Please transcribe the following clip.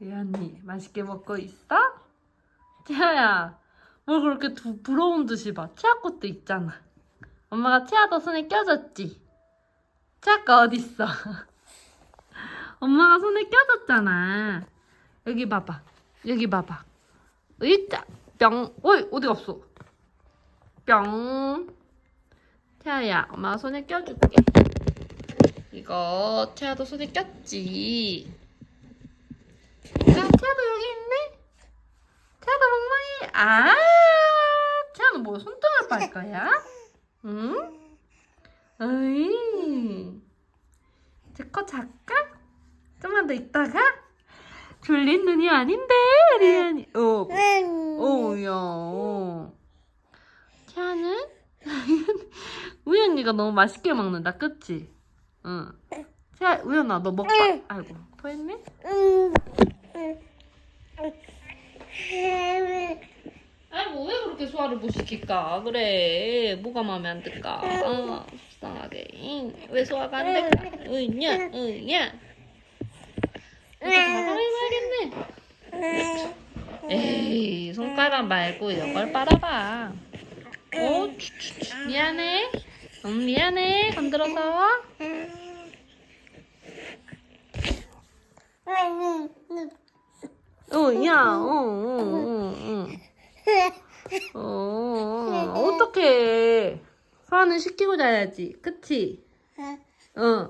예언니 맛있게 먹고 있어? 채아야 뭘 그렇게 두, 부러운 듯이 봐 채아 것도 있잖아. 엄마가 채아 너 손에 껴줬지? 채아 거 어딨어? 엄마가 손에 껴줬잖아. 여기 봐봐 여기 봐봐. 으이짜 뿅. 어이 어디 갔어? 뿅. 채아야 엄마가 손에 껴줄게. 이거 채아도 손에 꼈지 아, 채아도 여기 있네. 채아도 멍멍이. 아, 채아는 뭐 손등을 빨 거야? 응? 어이. 제거 작가? 좀만 더 있다가? 졸린 눈이 아닌데, 리안이. 어, 어우야. 어. 채아는? 우연이가 너무 맛있게 먹는다, 그치? 응. 채아, 우연아, 너 먹봐. 아이고, 토했네? 아이고 왜 그렇게 소화를 못 시킬까? 그래. 뭐가 마음에 안 들까? 어 불쌍하게. 잉, 왜 소화가 안 될까? 으냐 으냐. 이거 가방을 봐야겠네 에이 손가락 말고 이걸 빨아봐. 오 추추추 미안해. 음 미안해. 건드려서 어 야 어 어 어 어 어, 어떡해. 소화는 시키고 자야지. 그치? 어.